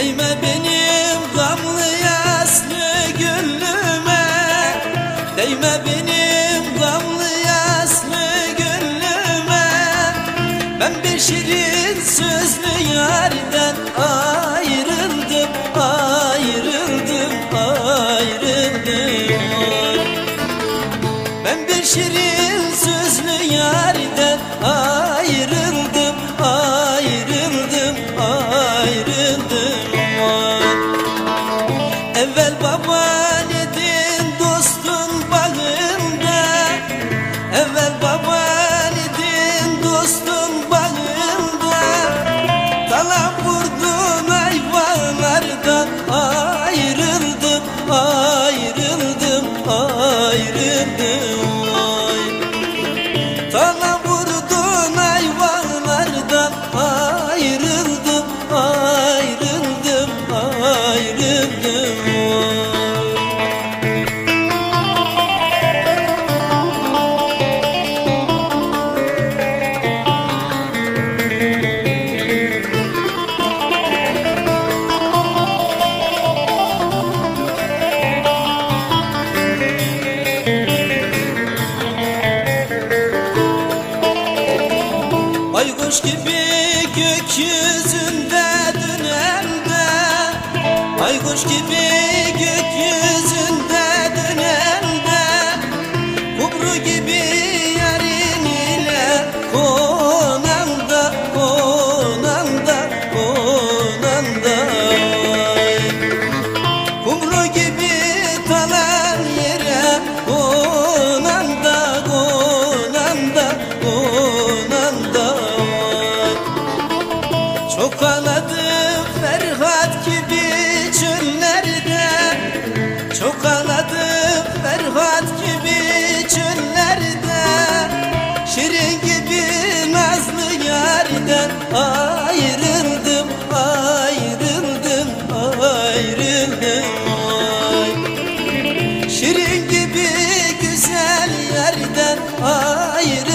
Değme benim gamlı yaslı gönlüme. Değme benim gamlı yaslı gönlüme. Ben bir şirin sözlü yarden ayrıldım Ayrıldım, ayrıldım. Ben bir şirin sözlü yarden ayrıldım Ayrıldım, ayrıldım. Evvel baban idin dostun bağında. Evvel baban idin dostun bağında. Talan vurdun hayvanlardan Ayrıldım, ayrıldım, ayrıldım Baykuş gibi gökyüzünde dönemde. Baykuş gibi gökyüzünde dönemde. Kubru gibi Ayrıldım, ayrıldım, ayrıldım ay. Şirin gibi güzel yerden ayrıldım,